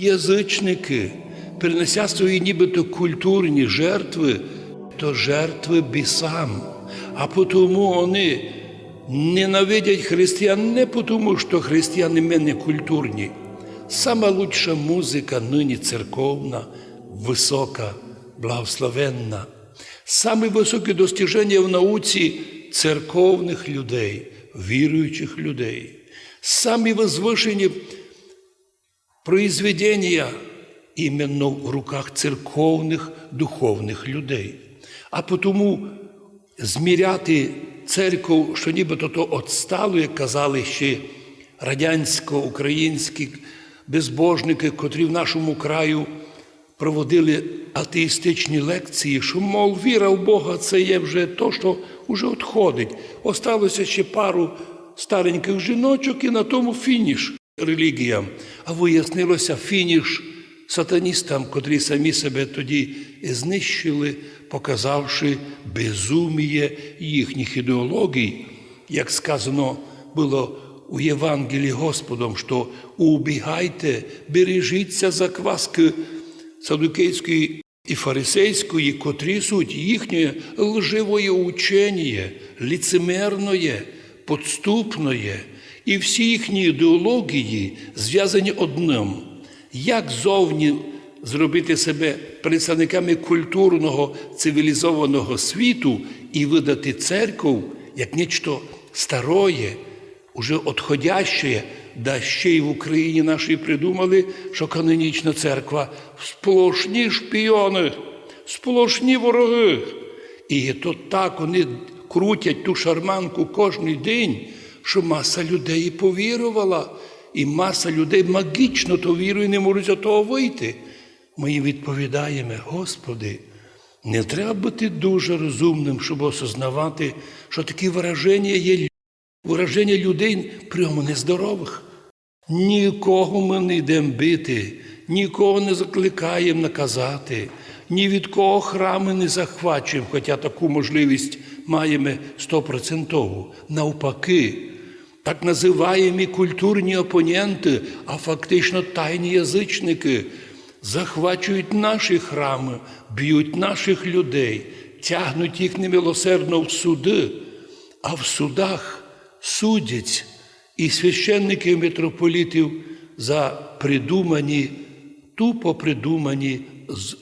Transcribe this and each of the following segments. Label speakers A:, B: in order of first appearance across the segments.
A: Язичники, принеся свої нібито культурні жертви, то жертви бісам. А тому вони ненавидять християн не тому, що християни ми не культурні. Сама лучша музика нині церковна, висока, благословенна. Самі високі достіження в науці церковних людей, віруючих людей. Самі возвишені произведения іменно в руках церковних духовних людей. А тому зміряти церкву, що нібито то отстало, як казали ще радянсько-українські безбожники, котрі в нашому краю проводили атеїстичні лекції, що, мов, віра в Бога це є вже то, що вже відходить. Осталося ще пару стареньких жіночок і на тому фініш релігіям. А вияснилося фініш сатаністам, котрі самі себе тоді знищили, показавши безуміє їхніх ідеологій, як сказано було у Євангелії Господом, що убігайте, бережіться закваски садукейської і фарисейської, котрі суть їхнє лживоє учення, ліцемерноє, подступноє, і всі їхні ідеології зв'язані одним. Як зовні зробити себе представниками культурного цивілізованого світу і видати церкву як нечто старое, уже отходяще, да ще й в Україні нашій придумали, що канонічна церква сплошні шпіони, сплошні вороги. І то так вони крутять ту шарманку кожен день, що маса людей повірувала, і маса людей магічно то вірує, не можуть з того вийти. Ми їм відповідаємо, Господи, не треба бути дуже розумним, щоб осознавати, що такі вираження є вираження людей прямо нездорових. Нікого ми не йдемо бити, нікого не закликаємо наказати, ні від кого храми не захвачуємо, хоча таку можливість маємо стопроцентову. Навпаки, так називаємо культурні опоненти, а фактично тайні язичники захвачують наші храми, б'ють наших людей, тягнуть їх немилосердно в суди, а в судах судять і священники митрополітів за придумані, тупо придумані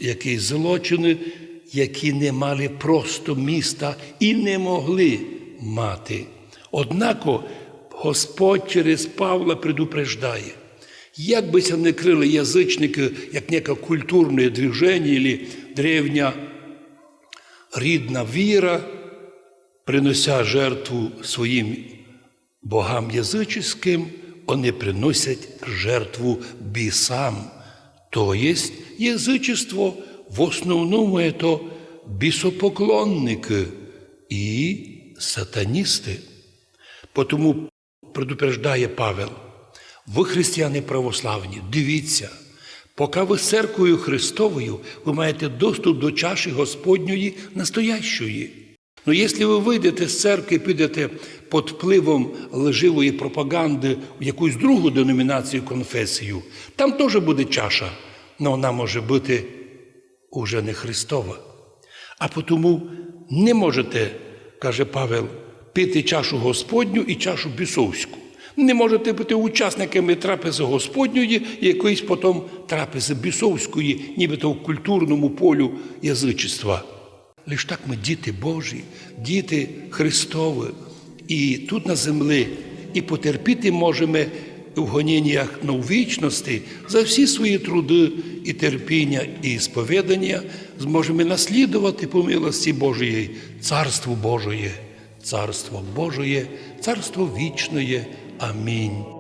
A: якісь злочини, які не мали просто міста і не могли мати. Однако Господь через Павла предупреждає, як би не крили язичники, як неке культурне движення, або древня рідна віра, принося жертву своїм богам язичським, вони приносять жертву бісам. То есть язичество в основному это бісопоклонники і сатаністи. Тому предупреждає Павел, ви християни православні, дивіться, поки ви церквою Христовою, ви маєте доступ до чаші Господньої настоящої. Ну, якщо ви вийдете з церкви, підете під впливом лживої пропаганди в якусь другу деномінацію, конфесію, там теж буде чаша, але вона може бути уже не Христова. А тому не можете, каже Павел, пити чашу Господню і чашу бісовську. Не можете бути учасниками трапези Господньої і якоїсь потім трапези бісовської, нібито в культурному полю язичества. Лиш так ми діти Божі, діти Христові, і тут на землі, і потерпіти можемо в гоніннях на вічності за всі свої труди і терпіння, і сповідання, зможемо наслідувати по милості Божої, Царство Божоє, Царство Божоє, Царство вічне. Амінь.